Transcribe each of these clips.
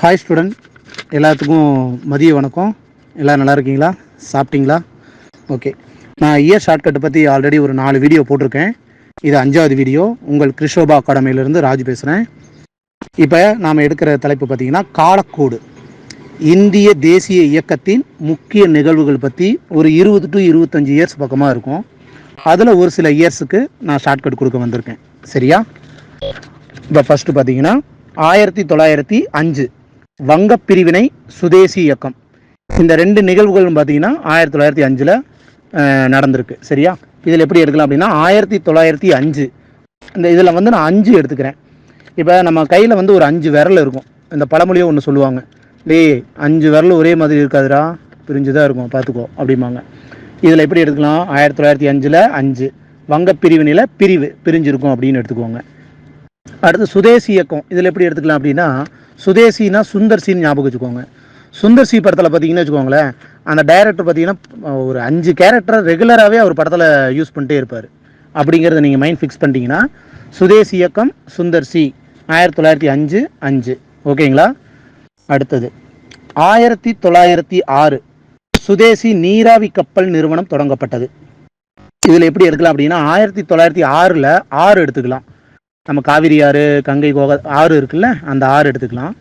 Hi student எல்லாத்துக்கும் மதிய வணக்கம். எல்லோரும் நல்லா இருக்கீங்களா? சாப்பிட்டீங்களா? ஓகே நான் இயர் ஷார்ட்கட்டை பற்றி ஆல்ரெடி ஒரு நாலு வீடியோ போட்டிருக்கேன். இது அஞ்சாவது வீடியோ உங்கள் கிருஷோபா அகாடமியிலேருந்து ராஜ் பேசுகிறேன் இப்போ நாம் எடுக்கிற தலைப்பு பார்த்திங்கன்னா காலக்கோடு. இந்திய தேசிய இயக்கத்தின் முக்கிய நிகழ்வுகள் பற்றி ஒரு இருபது டு இருபத்தஞ்சி இயர்ஸ் பக்கமாக இருக்கும். அதில் ஒரு சில இயர்ஸுக்கு நான் ஷார்ட்கட் கொடுக்க வந்திருக்கேன். சரியா? இப்போ ஃபஸ்ட்டு பார்த்தீங்கன்னா ஆயிரத்தி தொள்ளாயிரத்தி அஞ்சு. வங்க பிரிவினை சுதேசி இயக்கம். இந்த ரெண்டு நிகழ்வுகளும் பார்த்தீங்கன்னா ஆயிரத்தி தொள்ளாயிரத்தி அஞ்சில் நடந்திருக்கு. சரியா? இதில் எப்படி எடுக்கலாம் அப்படின்னா ஆயிரத்தி தொள்ளாயிரத்தி அஞ்சு. இந்த இதில் வந்து நான் அஞ்சு எடுத்துக்கிறேன். இப்போ நம்ம கையில் வந்து ஒரு அஞ்சு விரல் இருக்கும். இந்த பழமொழியோ ஒன்று சொல்லுவாங்க. டேய் அஞ்சு விரல் ஒரே மாதிரி இருக்காதுடா. பிரிஞ்சு தான் இருக்கும். பார்த்துக்கோ. அப்படிம்பாங்க. இதில் எப்படி எடுத்துக்கலாம் ஆயிரத்தி தொள்ளாயிரத்தி அஞ்சில் அஞ்சு. வங்க பிரிவினையில் பிரிவு பிரிஞ்சிருக்கும் அப்படின்னு எடுத்துக்கோங்க. அடுத்து சுதேசி இயக்கம். இதில் எப்படி எடுத்துக்கலாம் அப்படின்னா சுதேசினா சுந்தர் சின்னு ஞாபகம் வச்சுக்கோங்க. சுந்தர் சி படத்தில் பார்த்தீங்கன்னு வச்சுக்கோங்களேன் அந்த டைரக்டர் பார்த்தீங்கன்னா ஒரு அஞ்சு கேரக்டரை ரெகுலராகவே அவர் படத்தில் யூஸ் பண்ணிட்டே இருப்பார். அப்படிங்கிறத நீங்கள் மைண்ட் ஃபிக்ஸ் பண்ணிட்டீங்கன்னா சுதேசி இயக்கம் சுந்தர் சி ஆயிரத்தி தொள்ளாயிரத்தி அஞ்சு அஞ்சு. ஓகேங்களா? அடுத்தது ஆயிரத்தி தொள்ளாயிரத்தி ஆறு சுதேசி நீராவி கப்பல் நிறுவனம் தொடங்கப்பட்டது. இதில் எப்படி எடுக்கலாம் அப்படின்னா ஆயிரத்தி தொள்ளாயிரத்தி ஆறில் ஆறு எடுத்துக்கலாம். நம்ம காவிரி ஆறு கங்கை கோக ஆறு இருக்குல்ல அந்த ஆறு எடுத்துக்கலாம்.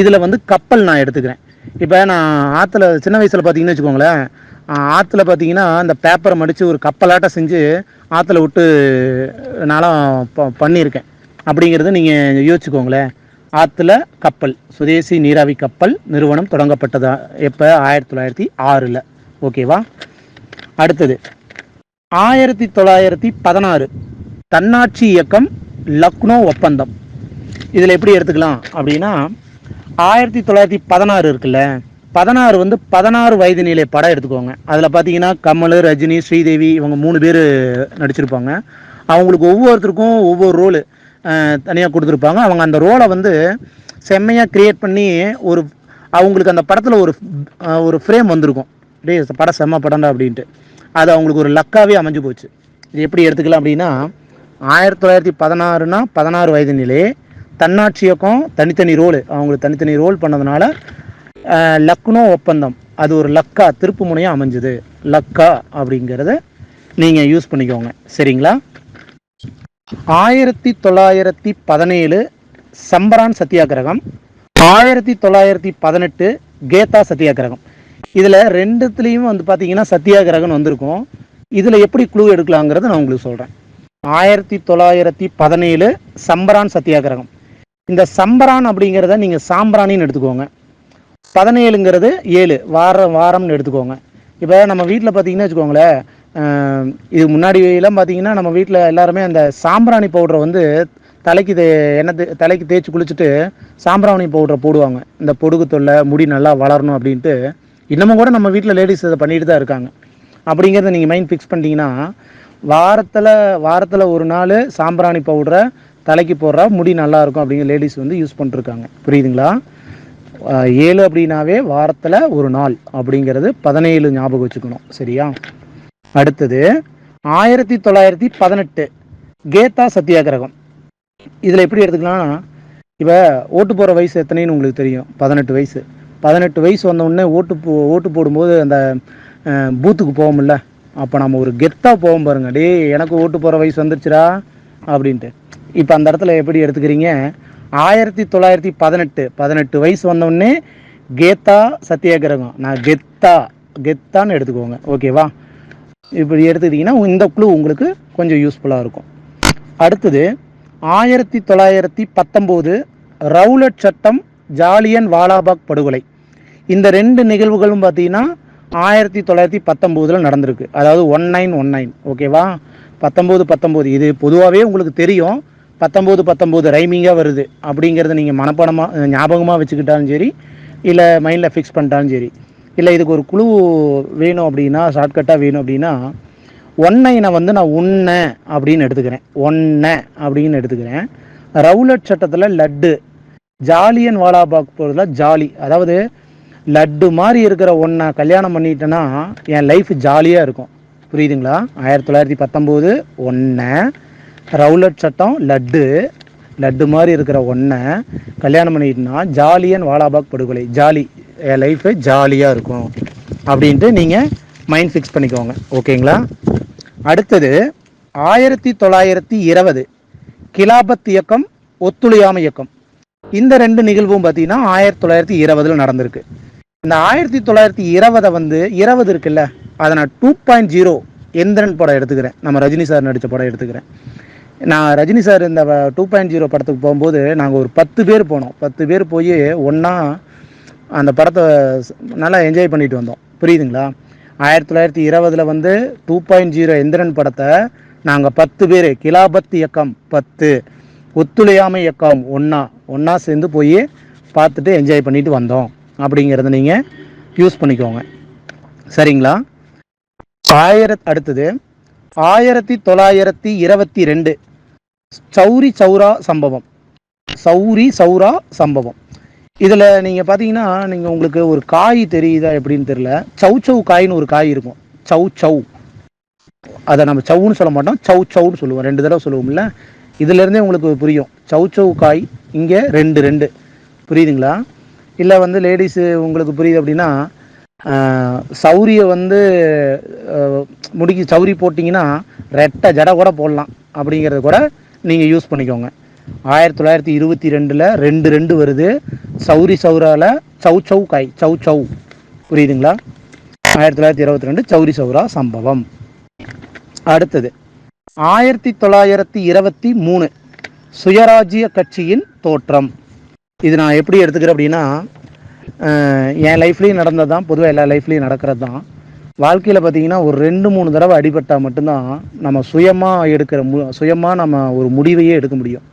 இதில் வந்து கப்பல் நான் எடுத்துக்கிறேன். இப்போ நான் ஆற்றுல சின்ன வயசில் பார்த்தீங்கன்னு வச்சுக்கோங்களேன் ஆற்றுல பார்த்தீங்கன்னா அந்த பேப்பரை மடித்து ஒரு கப்பலாட்டம் செஞ்சு ஆற்றுல விட்டு நானும் ப பண்ணியிருக்கேன். அப்படிங்கிறது நீங்கள் யோசிச்சுக்கோங்களேன். ஆற்றுல கப்பல் சுதேசி நீராவி கப்பல் நிறுவனம் தொடங்கப்பட்டதா எப்போ? ஆயிரத்தி தொள்ளாயிரத்தி ஆறில். ஓகேவா? அடுத்தது ஆயிரத்தி தொள்ளாயிரத்தி பதினாறு தன்னாட்சி இயக்கம் லக்னோ ஒப்பந்தம். இதில் எப்படி எடுத்துக்கலாம் அப்படின்னா ஆயிரத்தி தொள்ளாயிரத்தி பதினாறு இருக்குல்ல பதினாறு வந்து பதினாறு வயது நிலை படம் எடுத்துக்கோங்க. அதில் பார்த்தீங்கன்னா கமல் ரஜினி ஸ்ரீதேவி இவங்க மூணு பேர் நடிச்சிருப்பாங்க. அவங்களுக்கு ஒவ்வொருத்தருக்கும் ஒவ்வொரு ரோலு தனியாக கொடுத்துருப்பாங்க. அவங்க அந்த ரோலை வந்து செம்மையாக க்ரியேட் பண்ணி ஒரு அவங்களுக்கு அந்த படத்தில் ஒரு ஒரு ஃப்ரேம் வந்திருக்கும். டே படம் செம்ம படம்டா அப்படின்ட்டு. அது அவங்களுக்கு ஒரு லக்காகவே அமைஞ்சு போச்சு. இது எப்படி எடுத்துக்கலாம் அப்படின்னா ஆயிரத்தி தொள்ளாயிரத்தி பதினாறுனா பதினாறு வயது நிலை தன்னாட்சி இயக்கம் தனித்தனி ரோல். அவங்களுக்கு தனித்தனி ரோல் பண்ணதுனால லக்னோ ஒப்பந்தம். அது ஒரு லக்கா திருப்பு முனையாக அமைஞ்சுது. லக்கா அப்படிங்கிறத நீங்கள் யூஸ் பண்ணிக்கோங்க. சரிங்களா? ஆயிரத்தி தொள்ளாயிரத்தி பதினேழு சம்பரான் சத்தியாகிரகம். ஆயிரத்தி தொள்ளாயிரத்தி பதினெட்டு கேத்தா சத்தியாகிரகம். இதில் ரெண்டுத்துலேயும் வந்து பார்த்தீங்கன்னா சத்தியாகிரகம் வந்திருக்கும். இதில் எப்படி குழு எடுக்கலாங்கிறத நான் உங்களுக்கு சொல்கிறேன் ஆயிரத்தி தொள்ளாயிரத்தி பதினேழு சம்பரான் சத்தியாகிரகம். இந்த சம்பரான் அப்படிங்கிறத நீங்கள் சாம்பிராணின்னு எடுத்துக்கோங்க. பதினேழுங்கிறது ஏழு வாரம் வாரம்னு எடுத்துக்கோங்க. இப்போ நம்ம வீட்டில் பார்த்தீங்கன்னா வச்சுக்கோங்களேன் இது முன்னாடியெல்லாம் பார்த்தீங்கன்னா நம்ம வீட்டில் எல்லாருமே அந்த சாம்பிராணி பவுடரை வந்து தலைக்கு தே எண்ணெய் தலைக்கு தேய்ச்சி குளிச்சுட்டு சாம்பிராணி பவுடரை போடுவாங்க. இந்த பொடுகு தொல்லை முடி நல்லா வளரணும் அப்படின்ட்டு இன்னமும் கூட நம்ம வீட்டில் லேடிஸ் இதை பண்ணிட்டு தான் இருக்காங்க. அப்படிங்கிறத நீங்கள் மைண்ட் ஃபிக்ஸ் பண்ணிட்டீங்கன்னா வாரத்தில் வாரத்தில் ஒரு நாள் சாம்பிராணி பவுடரை தலைக்கு போடுறா முடி நல்லாயிருக்கும் அப்படிங்கிற லேடிஸ் வந்து யூஸ் பண்ணிருக்காங்க புரியுதுங்களா? ஏழு அப்படின்னாவே வாரத்தில் ஒரு நாள் அப்படிங்கிறது பதினேழு ஞாபகம் வச்சுக்கணும். சரியா? அடுத்தது ஆயிரத்தி தொள்ளாயிரத்தி பதினெட்டு கேத்தா சத்தியாகிரகம். இதில் எப்படி எடுத்துக்கலாம்னா இப்போ ஓட்டு போகிற வயசு எத்தனைன்னு உங்களுக்கு தெரியும். பதினெட்டு வயசு. பதினெட்டு வயசு வந்தவுடனே ஓட்டு போ ஓட்டு போடும்போது அந்த பூத்துக்கு போவோம்ல. அப்போ நம்ம ஒரு கெத்தாக போவோம் பாருங்க. டே எனக்கு ஓட்டு போகிற வயசு வந்துருச்சுடா அப்படின்ட்டு. இப்போ அந்த இடத்துல எப்படி எடுத்துக்கிறீங்க? ஆயிரத்தி தொள்ளாயிரத்தி பதினெட்டு பதினெட்டு வயசு வந்தோடனே கேத்தா சத்தியாகிரகம். நான் கெத்தா கெத்தான்னு எடுத்துக்கோங்க. ஓகேவா இப்படி எடுத்துக்கிட்டிங்கன்னா இந்த குழு உங்களுக்கு கொஞ்சம் யூஸ்ஃபுல்லாக இருக்கும். அடுத்தது ஆயிரத்தி தொள்ளாயிரத்தி பத்தொம்போது ரவுலட் சட்டம் ஜாலியன் வாலாபாக் படுகொலை. இந்த ரெண்டு நிகழ்வுகளும் பார்த்தீங்கன்னா ஆயிரத்தி தொள்ளாயிரத்தி பத்தொம்போதில் நடந்திருக்கு. அதாவது ஒன் நைன் ஒன் நைன் ஓகேவா பத்தொம்போது பத்தொம்போது இது பொதுவாகவே உங்களுக்கு தெரியும். பத்தொம்போது பத்தொம்போது ரைமிங்காக வருது. அப்படிங்கிறத நீங்கள் மனப்பாடமாக ஞாபகமாக வச்சுக்கிட்டாலும் சரி இல்லை மைண்டில் ஃபிக்ஸ் பண்ணிட்டாலும் சரி. இல்லை இதுக்கு ஒரு குழு வேணும் அப்படின்னா ஷார்ட்கட்டாக வேணும் அப்படின்னா ஒன்னைனை வந்து நான் உன்ன அப்படின்னு எடுத்துக்கிறேன். ஒன்ன அப்படின்னு எடுத்துக்கிறேன். ரவுலட் சட்டத்தில் லட்டு ஜாலியன் வாலாபாக் போகிறதுல ஜாலி. அதாவது லட்டு மாதிரி இருக்கிற ஒன்றை கல்யாணம் பண்ணிட்டேன்னா என் லைஃப் ஜாலியாக இருக்கும். புரியுதுங்களா? ஆயிரத்தி தொள்ளாயிரத்தி பத்தொம்போது ஒன்று ரவுலட் சட்டம் லட்டு லட்டு மாதிரி இருக்கிற ஒன்றை கல்யாணம் பண்ணிட்டுனா ஜாலியன் வாலாபாக் படுகொலை. ஜாலி என் லைஃபு ஜாலியாக இருக்கும். அப்படின்ட்டு நீங்கள் மைண்ட் ஃபிக்ஸ் பண்ணிக்கோங்க. ஓகேங்களா? அடுத்தது ஆயிரத்தி தொள்ளாயிரத்தி இருபது கிலாபத் இயக்கம் ஒத்துழையாமை இயக்கம். இந்த ரெண்டு நிகழ்வும் பார்த்தீங்கன்னா ஆயிரத்தி தொள்ளாயிரத்தி இருபதில் நடந்திருக்கு. இந்த ஆயிரத்தி தொள்ளாயிரத்தி இருபதை வந்து இருபது இருக்குல்ல அதை நான் டூ பாயிண்ட் ஜீரோ எந்திரன் படம் எடுத்துக்கிறேன். நம்ம ரஜினி சார் நடித்த படம் எடுத்துக்கிறேன். நான் ரஜினி சார் இந்த டூ பாயிண்ட் ஜீரோ படத்துக்கு போகும்போது நாங்கள் ஒரு பத்து பேர் போனோம். பத்து பேர் போய் ஒன்றா அந்த படத்தை நல்லா என்ஜாய் பண்ணிட்டு வந்தோம். புரியுதுங்களா? ஆயிரத்தி தொள்ளாயிரத்தி இருபதில் வந்து டூ பாயிண்ட் ஜீரோ எந்திரன் படத்தை நாங்கள் பத்து பேர் கிலாபத் இயக்கம் பத்து ஒத்துழையாமை இயக்கம் ஒன்றா ஒன்றா சேர்ந்து போய் பார்த்துட்டு என்ஜாய் பண்ணிட்டு வந்தோம். அப்படிங்கிறத நீங்கள் யூஸ் பண்ணிக்கோங்க. சரிங்களா? ஆயிரத் அடுத்தது ஆயிரத்தி தொள்ளாயிரத்தி இருபத்தி ரெண்டு. சௌரி சௌரா சம்பவம். சௌரி சௌரா சம்பவம். இதில் நீங்கள் பார்த்தீங்கன்னா நீங்கள் உங்களுக்கு ஒரு காய் தெரியுதா எப்படின்னு தெரியல. சௌ சௌ காய்னு ஒரு காய் இருக்கும். சௌ சௌ. அதை நம்ம சவுன்னு சொல்ல மாட்டோம். சௌ சௌன்னு சொல்லுவோம். ரெண்டு தடவை சொல்லுவோம்ல. இதுலேருந்தே உங்களுக்கு புரியும். சௌ சௌ காய் இங்கே ரெண்டு ரெண்டு. புரியுதுங்களா? இல்லை வந்து லேடிஸு உங்களுக்கு புரியுது அப்படின்னா சௌரியை சௌரிய வந்து முடிக்கி சௌரி போட்டிங்கன்னா ரெட்டை ஜடை கூட போடலாம் அப்படிங்கிறத கூட நீங்கள் யூஸ் பண்ணிக்கோங்க. ஆயிரத்தி தொள்ளாயிரத்தி இருபத்தி ரெண்டில் ரெண்டு ரெண்டு வருது. சௌரி சௌரால சௌ சௌ காய் சௌ சௌ. புரியுதுங்களா? ஆயிரத்தி தொள்ளாயிரத்தி இருபத்தி ரெண்டு சௌரி சௌரா சம்பவம். அடுத்தது ஆயிரத்தி தொள்ளாயிரத்தி இருபத்தி மூணு சுயராஜ்ய கட்சியின் தோற்றம். இது நான் எப்படி எடுத்துக்கிறேன் அப்படின்னா என் லைஃப்லேயும் நடந்தது தான் பொதுவாக எல்லா லைஃப்லேயும் நடக்கிறது தான் வாழ்க்கையில் பார்த்தீங்கன்னா ஒரு ரெண்டு மூணு தடவை அடிபட்டால் மட்டும்தான் நம்ம சுயமாக எடுக்கிற மு சுயமாக நம்ம ஒரு முடிவையே எடுக்க முடியும்.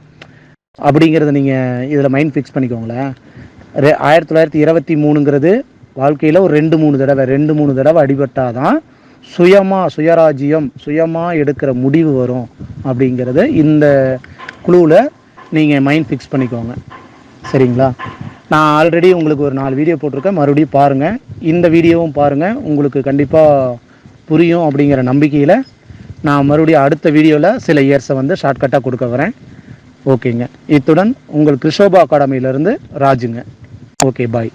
அப்படிங்கிறத நீங்கள் இதில் மைண்ட் ஃபிக்ஸ் பண்ணிக்கோங்களேன். ரெ ஆயிரத்தி தொள்ளாயிரத்தி இருபத்தி மூணுங்கிறது வாழ்க்கையில் ஒரு ரெண்டு மூணு தடவை ரெண்டு மூணு தடவை அடிபட்டால் தான் சுயமாக சுயராஜ்யம் சுயமாக எடுக்கிற முடிவு வரும். அப்படிங்கிறத இந்த குழுவில் நீங்கள் மைண்ட் ஃபிக்ஸ் பண்ணிக்கோங்க. சரிங்களா? நான் ஆல்ரெடி உங்களுக்கு ஒரு நாலு வீடியோ போட்டிருக்கேன். மறுபடியும் பாருங்கள் இந்த வீடியோவும் பாருங்கள் உங்களுக்கு கண்டிப்பாக புரியும் அப்படிங்கிற நம்பிக்கையில் நான் மறுபடியும் அடுத்த வீடியோவில் சில இயர்ஸை வந்து ஷார்ட்கட்டாக கொடுக்க வரேன். ஓகேங்க இத்துடன் உங்கள் கிருஷோபா அகாடமியிலேருந்து ராஜுங்க. Okay bye